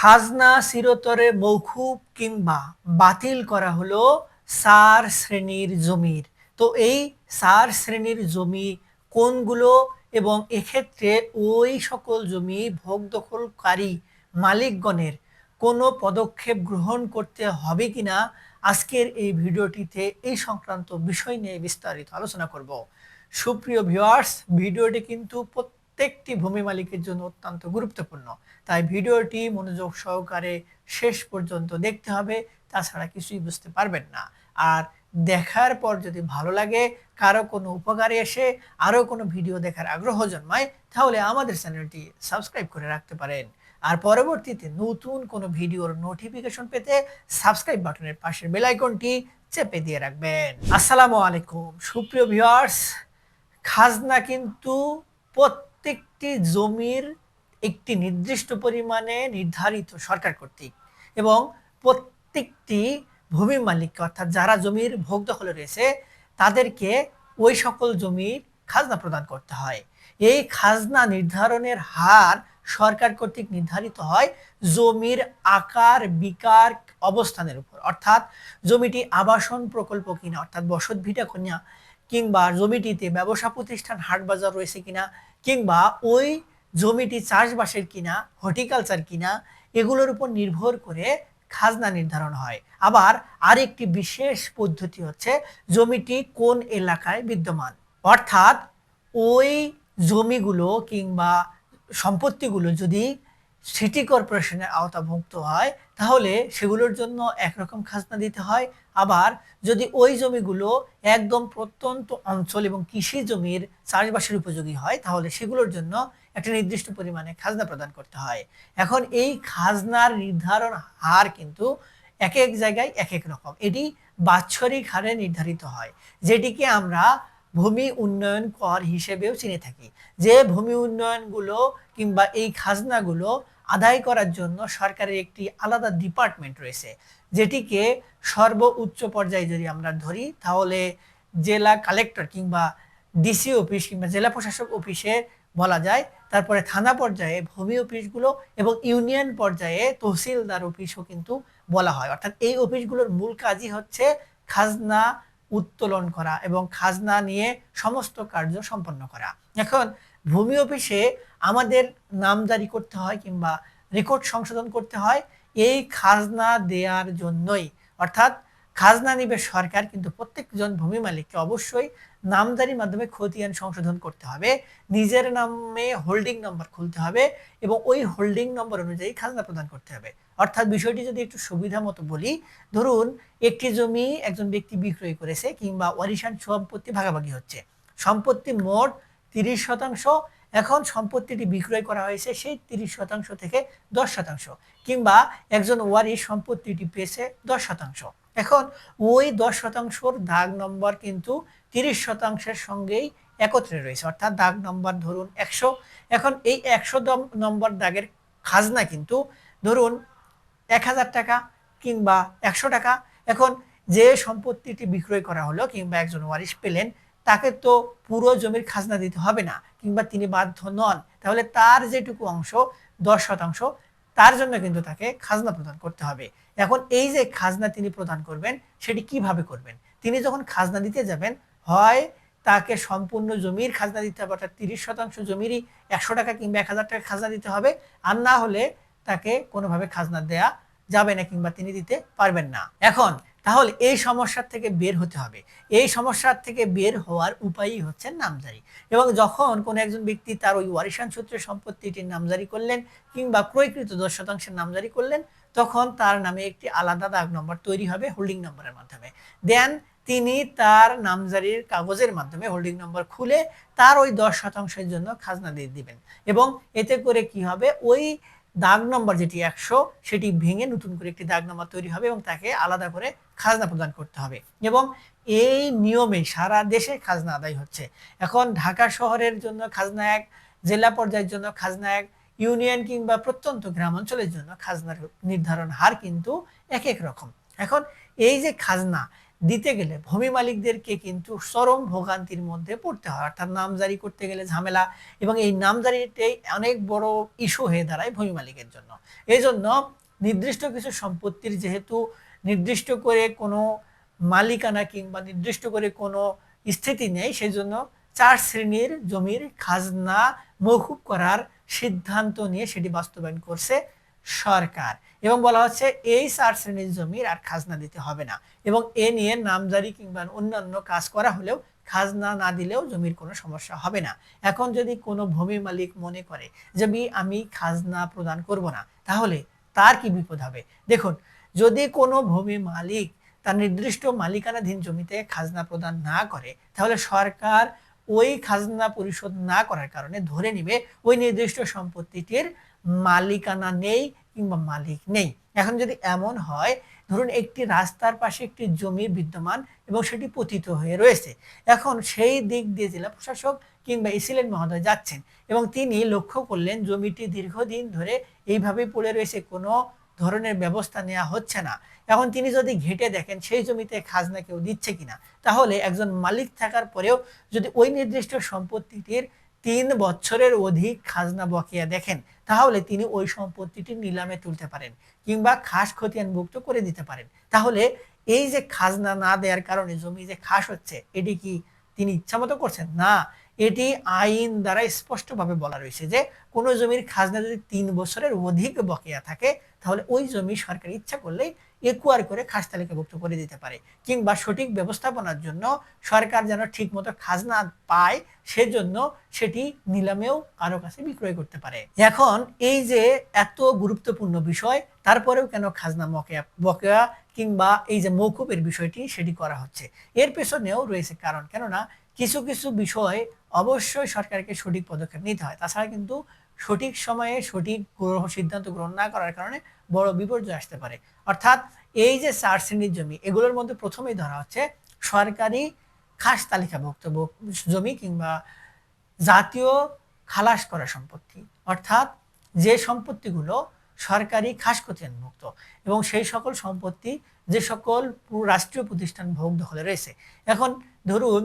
খাজনা চিরতরে মৌখুব কিংবা বাতিল করা হলো সার শ্রেণির জমির। তো এই সার শ্রেণির জমি কোনগুলো এবং এক্ষেত্রে ওই সকল জমি ভোগ দখলকারী মালিকগণের কোনো পদক্ষেপ গ্রহণ করতে হবে কিনা আজকের এই ভিডিওটিতে এই সংক্রান্ত বিষয় নিয়ে বিস্তারিত আলোচনা করব। সুপ্রিয় ভিউয়ার্স, ভিডিওটি কিন্তু প্রত্যেকটি ভূমি মালিকের জন্য অত্যন্ত গুরুত্বপূর্ণ। তাই ভিডিওটি মনোযোগ সহকারে শেষ পর্যন্ত দেখতে হবে, তাছাড়া কিছুই বুঝতে পারবেন না। আর দেখার পর যদি ভালো লাগে, কারও কোনো উপকারে এসে আরও কোনো ভিডিও দেখার আগ্রহ জন্মায়, তাহলে আমাদের চ্যানেলটি সাবস্ক্রাইব করে রাখতে পারেন। আর পরবর্তীতে নতুন কোনো ভিডিওর নোটিফিকেশন পেতে সাবস্ক্রাইব বাটনের পাশের বেল আইকনটি চেপে দিয়ে রাখবেন। আসসালামু আলাইকুম। সুপ্রিয় ভিউয়ার্স, খাজনা কিন্তু প্রত্যেকটি জমির একটি নির্দিষ্ট পরিমাণে নির্ধারিত সরকার কর্তৃক এবং প্রত্যেকটি ভূমি মালিক অর্থাৎ যারা জমির ভোগ দখলে রয়েছে, তাদেরকে ওই সকল জমির খাজনা প্রদান করতে হয়। এই খাজনা নির্ধারণের হার সরকার কর্তৃক নির্ধারিত হয় জমির আকার, বিকার অবস্থানের উপর। অর্থাৎ জমিটি আবাসন প্রকল্প কিনা, অর্থাৎ বসত ভিটা কন্যা কিংবা জমিটিতে ব্যবসা প্রতিষ্ঠান, হাট বাজার রয়েছে কিনা, কিংবা ওই জমিটি চাষবাসের কিনা, হর্টিকালচার কিনা, এগুলোর উপর নির্ভর করে খাজনা নির্ধারণ হয়। আবার আরেকটি বিশেষ পদ্ধতি হচ্ছে জমিটি কোন এলাকায় বিদ্যমান? অর্থাৎ ওই জমিগুলো কিংবা সম্পত্তিগুলো যদি সিটি কর্পোরেশনের আওতাভুক্ত হয় তাহলে সেগুলোর জন্য একরকম খাজনা দিতে হয়। আবার যদি ওই জমিগুলো একদম প্রত্যন্ত অঞ্চল এবং কৃষি জমির চাষবাসের উপযোগী হয়, তাহলে সেগুলোর জন্য একটা নির্দিষ্ট পরিমাণে খাজনা প্রদান করতে হয়। এখন এই খাজনার নির্ধারণ হার কিন্তু এক এক জায়গায় এক এক রকম। এটি বাৎসরিক হারে নির্ধারিত হয়, যেটিকে আমরা ভূমি উন্নয়ন কর হিসেবেও চিনে থাকি। যে ভূমি উন্নয়নগুলো কিংবা এই খাজনাগুলো আদায় করার জন্য সরকারের একটি আলাদা ডিপার্টমেন্ট রয়েছে, যেটিকে সর্বোচ্চ পর্যায়ে যদি আমরা ধরি, তাহলে জেলা কালেক্টর কিংবা ডিসি অফিস কিংবা জেলা প্রশাসক অফিসে বলা যায়, তারপরে থানা পর্যায়ে ভূমি অফিসগুলো এবং ইউনিয়ন পর্যায়ে তহসিলদার অফিসও কিন্তু বলা হয়। অর্থাৎ এই অফিসগুলোর মূল কাজই হচ্ছে খাজনা উত্তোলন করা এবং খাজনা নিয়ে সমস্ত কার্য সম্পন্ন করা। এখন ভূমি অফিসে আমাদের নামজারি করতে হয় কিংবা রেকর্ড সংশোধন করতে হয় এই খাজনা দেওয়ার জন্যই। অর্থাৎ খাজনা নিবে সরকার কিন্তু প্রত্যেকজন ভূমি মালিককে অবশ্যই নামজারির মাধ্যমে খতিয়ান সংশোধন করতে হবে। নিজের নামে হোল্ডিং নম্বর খুলতে হবে এবং ওই হোল্ডিং নম্বর অনুযায়ী খাজনা প্রদান করতে হবে। অর্থাৎ বিষয়টি যদি একটু সুবিধা মতো বলি, ধরুন একটি জমি একজন ব্যক্তি বিক্রয় করেছে কিংবা ওয়ারিশান সম্পত্তি ভাগাভাগি হচ্ছে। সম্পত্তি মোট তিরিশ শতাংশ এখন সম্পত্তিটি বিক্রয় করা হয়েছে সেই তিরিশ শতাংশ থেকে দশ শতাংশ, কিংবা একজন ওয়ারিশ সম্পত্তিটি পেয়েছে দশ শতাংশ। এখন ওই দশ শতাংশর দাগ নম্বর কিন্তু তিরিশ শতাংশের সঙ্গেই একত্রে রয়েছে, অর্থাৎ দাগ নম্বর ধরুন একশো। এখন এই একশো নম্বর দাগের খাজনা কিন্তু ধরুন এক হাজার টাকা কিংবা একশো টাকা। এখন যে সম্পত্তিটি বিক্রয় করা হলো কিংবা একজন ওয়ারিশ পেলেন তাকে তো পুরো জমির খাজনা দিতে হবে না, কিংবা তিনি বাধ্য নন। তাহলে তার যেটুকু অংশ, দশ শতাংশ, তার জন্য কিন্তু তাকে খাজনা প্রদান করতে হবে। এখন এই যে খাজনা তিনি প্রদান করবেন, সেটি কীভাবে করবেন? তিনি যখন খাজনা দিতে যাবেন, হয় তাকে সম্পূর্ণ জমির খাজনা দিতে হবে, অর্থাৎ তিরিশ শতাংশ জমিরই একশো টাকা কিংবা এক হাজার টাকা খাজনা দিতে হবে, আর না হলে তাকে কোনোভাবে খাজনা দেয়া যাবে না কিংবা তিনি দিতে পারবেন না। এখন তাহলে এই সমস্যার থেকে বের হতে হবে। এই সমস্যার থেকে বের হওয়ার উপায়ই হচ্ছে নামজারি। এবং যখন কোন একজন ব্যক্তি তার ওই ওয়ারিশান সূত্রে সম্পত্তিটির নামজারি করলেন কিংবা ক্রয়কৃত দশ শতাংশের নামজারি করলেন, তখন তার নামে একটি আলাদা দাগ নম্বর তৈরি হবে হোল্ডিং নম্বরের মাধ্যমে। দেন তিনি তার নামজারির কাগজের মাধ্যমে হোল্ডিং নম্বর খুলে তার ওই দশ শতাংশের জন্য খাজনা দিয়ে দিবেন। এবং এতে করে কি হবে? ওই দাগ নম্বর যেটি একশো, সেটি ভেঙে নতুন করে একটি দাগ নম্বর তৈরি হবে এবং তাকে আলাদা করে খাজনা প্রদান করতে হবে। এবং এই নিয়মে সারা দেশে খাজনা আদায় হচ্ছে। এখন ঢাকা শহরের জন্য খাজনা এক, জেলা পর্যায়ের জন্য খাজনা এক, ইউনিয়ন কিংবা প্রত্যন্ত গ্রাম অঞ্চলের জন্য খাজনার নির্ধারণ হার কিন্তু এক এক রকম। এখন এই যে খাজনা দিতে গেলে ভূমি মালিকদেরকে কিন্তু চরম ভোগান্তির মধ্যে পড়তে হয়। অর্থাৎ নামজারি করতে গেলে ঝামেলা এবং এই নামজারিটাই অনেক বড় ইস্যু হয়ে দাঁড়ায় ভূমি মালিকের জন্য। এই জন্য নির্দিষ্ট কিছু সম্পত্তির যেহেতু নির্দিষ্ট করে কোনো মালিকানা কিংবা নির্দিষ্ট করে কোনো স্থিতি নেই সেই জন্য চার শ্রেণির জমির খাজনা মৌকুব করার সিদ্ধান্ত নিয়ে সেটি বাস্তবায়ন করছে। সরকার। এবং বলা হচ্ছে এই চার শ্রেণির জমির আর খাজনা দিতে হবে না। এবং এ নিয়ে নামজারি কিংবা অন্যান্য কাজ করা হলেও খাজনা না দিলেও জমির কোনো সমস্যা হবে না। এখন যদি কোনো ভূমি মালিক মনে করে যে আমি- খাজনা প্রদান করব না তাহলে তার কি বিপদ হবে? দেখুন, যদি কোনো ভূমি মালিক তার নির্দিষ্ট মালিকানাধীন জমিতে খাজনা প্রদান না করে, তাহলে সরকার ওই খাজনা পরিশোধ না করার কারণে ধরে নিবে ওই নির্দিষ্ট সম্পত্তিটির মালিকানা নেই কিংবা মালিক নেই। এখন যদি এমন হয়, ধরুন একটি রাস্তার পাশে একটি জমি বিদ্যমান এবং সেটি পতিত হয়ে রয়েছে। এখন সেই দিক দিয়ে জেলা প্রশাসক কিংবা এসিলেন মহোদয় যাচ্ছেন এবং তিনি লক্ষ্য করলেন জমিটি দীর্ঘদিন ধরে এইভাবে পড়ে রয়েছে, কোনো ধরনের ব্যবস্থা নেওয়া হচ্ছে না। এখন তিনি যদি ঘেটে দেখেন সেই জমিতে খাজনা কেউ দিচ্ছে কিনা, তাহলে একজন মালিক থাকার পরেও যদি ওই নির্দিষ্ট সম্পত্তিটির তিন বছরের অধিক খাজনা বকেয়া দেখেন, তাহলে তিনি ওই সম্পত্তিটি নিলামে তুলতে পারেন কিংবা খাস খতিয়ানভুক্ত করে দিতে পারেন। তাহলে এই যে খাজনা না দেওয়ার কারণে জমি যে খাস হচ্ছে, এটি কি তিনি ইচ্ছামতো করছেন? না, এটি আইন দ্বারা স্পষ্টভাবে বলা রয়েছে যে কোনো জমির খাজনা যদি তিন বছরের অধিক বকেয়া থাকে, তাহলে ওই জমি সরকার ইচ্ছা করলেই একুয়ার করে খাস তালিকাভুক্ত করে দিতে পারে কিংবা সঠিক ব্যবস্থাপনার জন্য সরকার যেন ঠিকমতো খাজনা পায় সেজন্য সেটি নিলামেও কারও কাছে বিক্রয় করতে পারে। এখন এই যে এত গুরুত্বপূর্ণ বিষয়, তারপরেও কেন খাজনা মকেয়া বকেয়া কিংবা এই যে মৌকুবের বিষয়টি সেটি করা হচ্ছে? এর পেছনেও রয়েছে কারণ, কেননা কিছু কিছু বিষয় অবশ্যই সরকারকে সঠিক পদক্ষেপ নিতে হয়। তাছাড়া কিন্তু সঠিক সময়ে সঠিক গ্রহ, সিদ্ধান্ত গ্রহণ না করার কারণে বড় বিপর্যয় আসতে পারে। অর্থাৎ এই যে চার শ্রেণির জমি, এগুলোর মধ্যে প্রথমেই ধরা হচ্ছে সরকারি খাস তালিকাভুক্ত জমি কিংবা জাতীয় খালাস করা সম্পত্তি। অর্থাৎ যে সম্পত্তিগুলো সরকারি খাস খতিয়ানভুক্ত এবং সেই সকল সম্পত্তি, যে সকল রাষ্ট্রীয় প্রতিষ্ঠান ভোগ দখলে রয়েছে। এখন ধরুন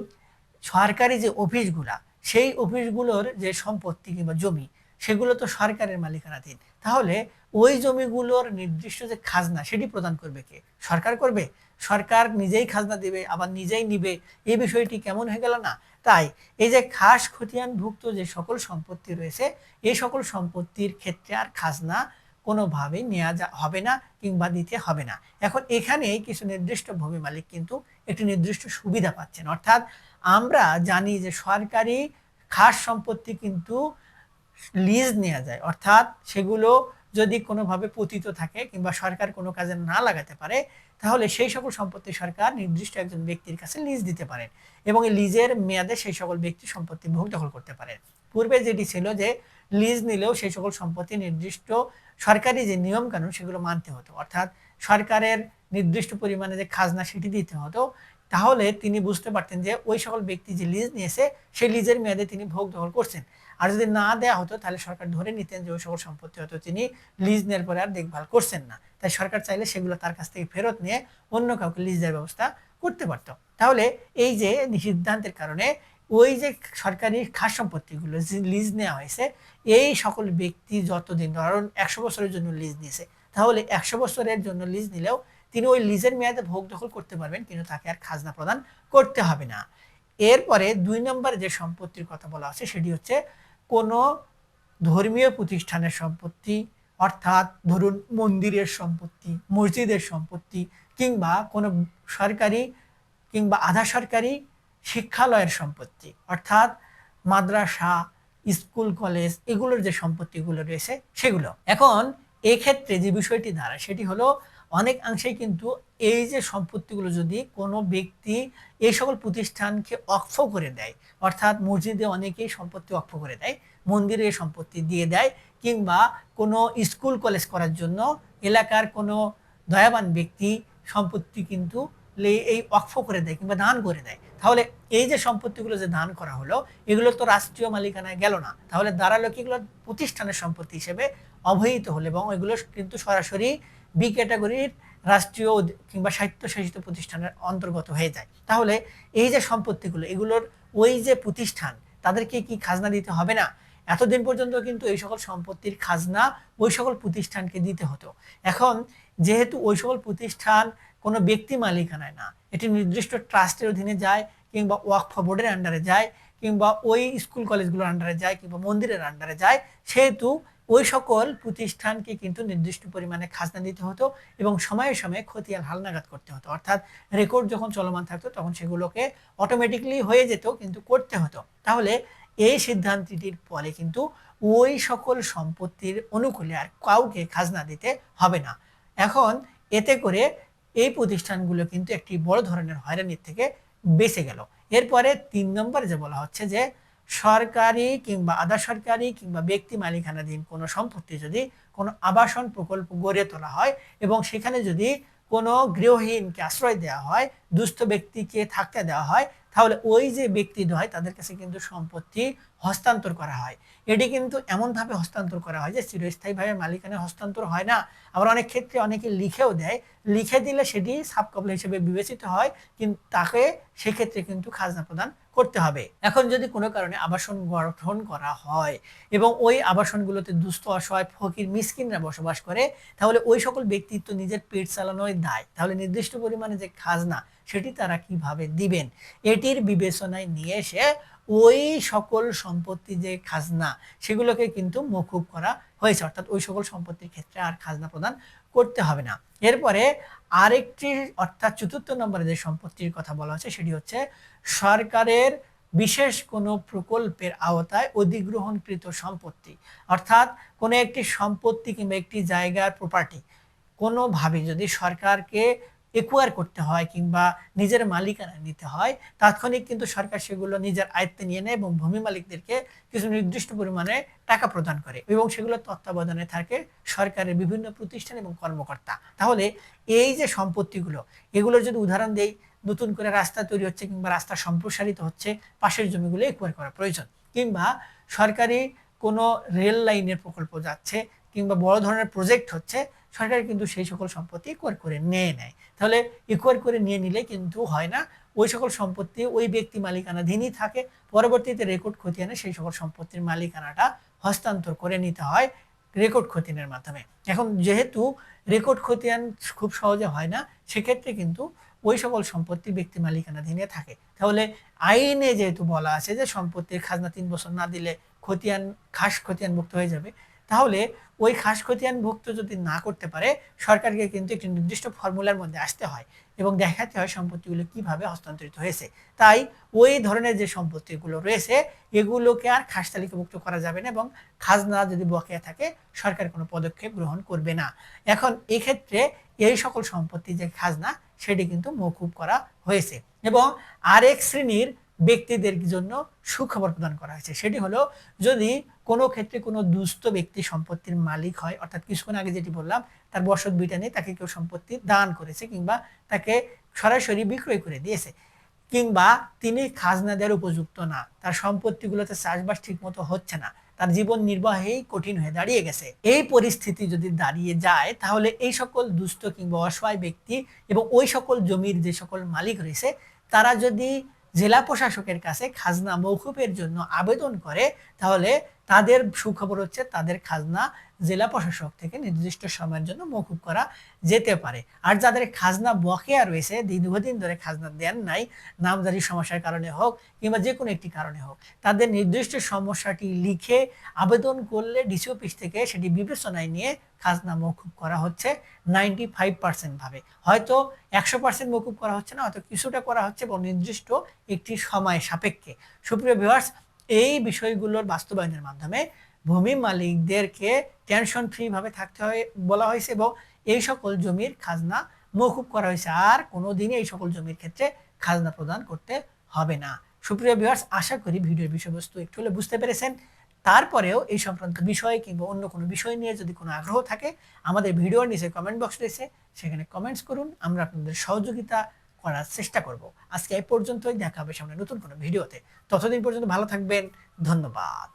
সরকারি যে অফিসগুলা, সেই অফিসগুলোর যে সম্পত্তি কিংবা জমি সেগুলো তো সরকারের মালিকানাধীন। তাহলে ওই জমিগুলোর নির্দিষ্ট যে খাজনা, সেটি প্রদান করবে কে? সরকার করবে? সরকার নিজেই খাজনা দেবে, আবার নিজেই নিবে? এই বিষয়টি কেমন হয়ে গেল না? তাই এই যে খাস খতিয়ানভুক্ত যে সকল সম্পত্তি রয়েছে এই সকল সম্পত্তির ক্ষেত্রে আর খাজনা কোনোভাবেই নেওয়া যা, হবে না কিংবা দিতে হবে না। এখন এখানে কিছু নির্দিষ্ট ভূমি মালিক কিন্তু একটি নির্দিষ্ট সুবিধা পাচ্ছেন। অর্থাৎ আমরা জানি যে সরকারি খাস সম্পত্তি কিন্তু লিজ নেওয়া যায়। অর্থাৎ সেগুলো যদি কোনোভাবে পতিত থাকে কিংবা সরকার কোনো কাজে না লাগাতে পারে, তাহলে সেই সকল সম্পত্তি সরকার নির্দিষ্ট একজন ব্যক্তির কাছে লিজ দিতে পারেন এবং এই লিজের মেয়াদে সেই সকল ব্যক্তি সম্পত্তি ভোগ দখল করতে পারেন পূর্বে যেটি ছিল যে লিজ নিলেও সেই সকল সম্পত্তি নির্দিষ্ট সরকারি যে নিয়ম কানুন সেগুলো মানতে হতো। অর্থাৎ সরকারের নির্দিষ্ট পরিমাণে যে খাজনা সেটি দিতে হতো, তাহলে তিনি বুঝতে পারতেন যে ওই সকল ব্যক্তি যে লিজ নিয়েছে, সেই লিজের মেয়াদে তিনি ভোগ দখল করছেন। আর যদি না দেওয়া হতো, তাহলে সরকার ধরে নিতেন যে ওই সকল সম্পত্তি হয়তো তিনি লিজ নেওয়ার পরে আর দেখভাল করছেন না। তাই সরকার চাইলে সেগুলো তার কাছ থেকে ফেরত নিয়ে অন্য কাউকে লিজ দেওয়ার ব্যবস্থা করতে পারতো। তাহলে এই যে সিদ্ধান্তের কারণে ওই যে সরকারি খাস সম্পত্তিগুলো লিজ নেওয়া হয়েছে, এই সকল ব্যক্তি যতদিন, ধরুন একশো বছরের জন্য লিজ নিয়েছে, তাহলে একশো বছরের জন্য লিজ নিলেও তিনি ওই লিজের মেয়াদে ভোগ দখল করতে পারবেন, কিন্তু তাকে আর খাজনা প্রদান করতে হবে না। এরপরে দুই নম্বর যে সম্পত্তির কথা বলা আছে সেটি হচ্ছে কোনো ধর্মীয় প্রতিষ্ঠানের সম্পত্তি, অর্থাৎ ধরুন মন্দিরের সম্পত্তি, মসজিদের সম্পত্তি, কিংবা কোনো সরকারি কিংবা আধা সরকারি শিক্ষালয়ের সম্পত্তি, অর্থাৎ মাদ্রাসা, স্কুল, কলেজ, এগুলোর যে সম্পত্তিগুলো রয়েছে সেগুলো। এখন এক্ষেত্রে যে বিষয়টি দাঁড়ায় সেটি হলো অনেকাংশেই কিন্তু এই যে সম্পত্তিগুলো যদি কোনো ব্যক্তি এই সকল প্রতিষ্ঠানকে অক্ষ করে দেয়, অর্থাৎ মসজিদে অনেকেই সম্পত্তি অক্ষ করে দেয়, মন্দিরে সম্পত্তি দিয়ে দেয় কিংবা কোনো স্কুল কলেজ করার জন্য এলাকার কোনো দয়াবান ব্যক্তি সম্পত্তি কিন্তু এই অক্ষ করে দেয় কিংবা দান করে দেয়, তাহলে এই যে সম্পত্তিগুলো যে দান করা হলো, এগুলো তো রাষ্ট্রীয় মালিকানায় গেল না, তাহলে এগুলো প্রতিষ্ঠানের সম্পত্তি হিসেবে অবহিত হলে এবং এগুলো কিন্তু সরাসরি বি ক্যাটাগরির রাষ্ট্রীয় কিংবা স্বায়ত্তশাসিত প্রতিষ্ঠানের অন্তর্গত হয়ে যায়। তাহলে এই যে সম্পত্তিগুলো, এগুলোর ওই যে প্রতিষ্ঠান, তাদেরকে কি খাজনা দিতে হবে না? এতদিন পর্যন্ত কিন্তু এই সকল সম্পত্তির খাজনা ওই সকল প্রতিষ্ঠানকে দিতে হতো। এখন যেহেতু ওই সকল প্রতিষ্ঠান কোনো ব্যক্তি মালিকানায় না, এটি নির্দিষ্ট ট্রাস্টের অধীনে যায় কিংবা ওয়াকফ বোর্ডের আন্ডারে যায়, কিংবা ওই স্কুল কলেজগুলোর আন্ডারে যায় কিংবা মন্দিরের আন্ডারে যায়, সেহেতু ওই সকল প্রতিষ্ঠানকে কিন্তু নির্দিষ্ট পরিমাণে খাজনা দিতে হতো এবং সময়ে সময়ে খতিয়ান হালনাগাদ করতে হতো। অর্থাৎ রেকর্ড যখন চলমান থাকতো তখন সেগুলোকে অটোমেটিকলি হয়ে যেত, কিন্তু করতে হতো। তাহলে এই সিদ্ধান্তটির পরে কিন্তু ওই সকল সম্পত্তির অনুকূলে আর কাউকে খাজনা দিতে হবে না। এখন এতে করে এই প্রতিষ্ঠানগুলো কিন্তু একটি বড় ধরনের হয়রানির থেকে বেঁচে গেল। এরপরে তিন নম্বরে যে বলা হচ্ছে যে সরকারি কিংবা আধা সরকারি কিংবা ব্যক্তি মালিকানাধীন কোনো সম্পত্তি যদি কোনো আবাসন প্রকল্প গড়ে তোলা হয় এবং সেখানে যদি কোনো গৃহহীনকে আশ্রয় দেওয়া হয়, দুস্থ ব্যক্তিকে থাকতে দেওয়া হয় তাহলে ওই যে ব্যক্তিদ্বয় তাদের কাছে কিন্তু সম্পত্তি হস্তান্তর করা হয়। এটি কিন্তু এমনভাবে হস্তান্তর করা হয় যে চিরস্থায়ীভাবে মালিকানা হস্তান্তর হয় না। আবার অনেক ক্ষেত্রে অনেকে লিখেও দেয়, লিখে দিলে সেটি সাবকবল হিসেবে বিবেচিত হয়, কিন্তু তাকে সেক্ষেত্রে কিন্তু খাজনা প্রদান করতে হবে। এখন যদি কোনো কারণে আবাসন গঠন করা হয় এবং ওই আবাসনগুলোতে দুস্থ, অসহায়, ফকির, মিসকিনরা বসবাস করে, তাহলে ওই সকল ব্যক্তিত্ব নিজের পেট চালানোই দায়। তাহলে নির্দিষ্ট পরিমাণে যে খাজনা সেটি তারা কীভাবে দিবেন? এটির বিবেচনায় নিয়ে এসে ওই সকল সম্পত্তি যে খাজনা, সেগুলোকে কিন্তু মকুব করা হয়েছে। অর্থাৎ ওই সকল সম্পত্তির ক্ষেত্রে আর খাজনা প্রদান করতে হবে না। এরপরে আরেকটি, অর্থাৎ চতুর্থ নম্বরে যে সম্পত্তির কথা বলা হচ্ছে, সেটি হচ্ছে সরকারের বিশেষ কোনো প্রকল্পের আওতায় অধিগ্রহণকৃত সম্পত্তি। অর্থাৎ কোনো একটি সম্পত্তি কিংবা একটি জায়গার প্রপার্টি কোনোভাবে যদি সরকারকে একুয়ার করতে হয় কিংবা নিজের মালিকানা নিতে হয়, তাৎক্ষণিক কিন্তু সরকার সেগুলো নিজের আয়ত্তে নিয়ে নেয় এবং ভূমি মালিকদেরকে কিছু নির্দিষ্ট পরিমাণে টাকা প্রদান করে এবং সেগুলো তত্ত্বাবধানে থাকে সরকারের বিভিন্ন প্রতিষ্ঠান এবং কর্মকর্তা। তাহলে এই যে সম্পত্তিগুলো, এগুলোর যদি উদাহরণ দেই, নতুন করে রাস্তা তৈরি হচ্ছে কিংবা রাস্তা সম্প্রসারিত হচ্ছে, পাশের জমিগুলো একুয়ার করা প্রয়োজন। কিংবা সরকারি কোনো রেল লাইনের প্রকল্প যাচ্ছে কিংবা বড় ধরনের প্রজেক্ট হচ্ছে সরকার কিন্তু সেই সকল সম্পত্তি ইকুয়ার করে নিয়ে নেয় তাহলে ইকুয়ার করে নিয়ে নিলে কিন্তু হয় না। ওই সকল সম্পত্তি ওই ব্যক্তি মালিকানাধীনই থাকে। পরবর্তীতে রেকর্ড খতিয়ানে সেই সকল সম্পত্তির মালিকানাটা হস্তান্তর করে নিতে হয় রেকর্ড খতিয়ানের মাধ্যমে। এখন যেহেতু রেকর্ড খতিয়ান খুব সহজে হয় না, সেক্ষেত্রে কিন্তু ওই সকল সম্পত্তি ব্যক্তি মালিকানাধীনে থাকে। তাহলে আইনে যেহেতু বলা আছে যে সম্পত্তির খাজনা তিন বছর না দিলে খতিয়ান, খাস খতিয়ান মুক্ত হয়ে যাবে তাহলে ওই খাস খতিয়ান ভুক্ত যদি না করতে পারে, সরকারকে কিন্তু একটি নির্দিষ্ট ফর্মুলার মধ্যে আসতে হয় এবং দেখাতে হয় সম্পত্তিগুলো কীভাবে হস্তান্তরিত হয়েছে। তাই ওই ধরনের যে সম্পত্তিগুলো রয়েছে, এগুলোকে আর খাস তালিকাভুক্ত করা যাবে না এবং খাজনা যদি বকেয়া থাকে, সরকার কোনো পদক্ষেপ গ্রহণ করবে না। এখন এক্ষেত্রে এই সকল সম্পত্তি যে খাজনা, সেটি কিন্তু মকুব করা হয়েছে এবং আরেক শ্রেণির ব্যক্তিদের জন্য সুখবর প্রদান করা হয়েছে। সেটি হলো, যদি কোনো ক্ষেত্রে কোনো দুস্থ ব্যক্তি সম্পত্তির মালিক হয়, অর্থাৎ কিছুক্ষণ আগে যেটি বললাম, তার বসত বিটা নেই তাকে কেউ সম্পত্তি দান করেছে কিংবা তাকে সরাসরি বিক্রয় করে দিয়েছে, কিংবা তিনি খাজনা দেওয়ার উপযুক্ত না, তার সম্পত্তিগুলোতে চাষবাস ঠিক মতো হচ্ছে না, তার জীবন নির্বাহেই কঠিন হয়ে দাঁড়িয়ে গেছে। এই পরিস্থিতি যদি দাঁড়িয়ে যায়, তাহলে এই সকল দুস্থ কিংবা অসহায় ব্যক্তি এবং ওই সকল জমির যে সকল মালিক রয়েছে, তারা যদি জেলা প্রশাসকের কাছে খাজনা মৌকুফের জন্য আবেদন করে তাহলে তাদের সুখবর হচ্ছে তাদের খাজনা জেলা প্রশাসক থেকে নির্দিষ্ট সময়ের জন্য মকুব করা যেতে পারে। আর যাদের খাজনা বকেয়া রয়েছে, দীর্ঘদিন ধরে খাজনা দেন নাই, নামজারি সমস্যার কারণে হোক কিংবা যে কোনো একটি কারণে হোক, তাদের নির্দিষ্ট সমস্যাটি লিখে আবেদন করলে ডিসি অফিস থেকে সেটি বিবেচনায় নিয়ে খাজনা মকুব করা হচ্ছে নাইনটি ফাইভ ভাবে। হয়তো একশো পার্সেন্ট মকুব করা হচ্ছে না, হয়তো কিছুটা করা হচ্ছে এবং নির্দিষ্ট একটি সময় সাপেক্ষে। সুপ্রিয় ভিউয়ার্স এই বিষয়গুলোর বাস্তবায়নের মাধ্যমে ভূমি মালিকদেরকে টেনশন ফ্রি ভাবে থাকতে হয় বলা হয়েছে এবং এই সকল জমির খাজনা মৌকুব করা হয়েছে। আর কোনো দিনই এই সকল জমির ক্ষেত্রে খাজনা প্রদান করতে হবে না। সুপ্রিয় ভিউয়ার্স আশা করি ভিডিওর বিষয়বস্তু একটু হলে বুঝতে পেরেছেন। তারপরেও এই সংক্রান্ত বিষয় কিংবা অন্য কোনো বিষয় নিয়ে যদি কোনো আগ্রহ থাকে, আমাদের ভিডিওর নিচে কমেন্ট বক্স রয়েছে, সেখানে কমেন্টস করুন। আমরা আপনাদের সহযোগিতা করার চেষ্টা করব। আজকে এই পর্যন্তই, দেখা হবে সামনে নতুন কোনো ভিডিওতে। ততদিন পর্যন্ত ভালো থাকবেন। ধন্যবাদ।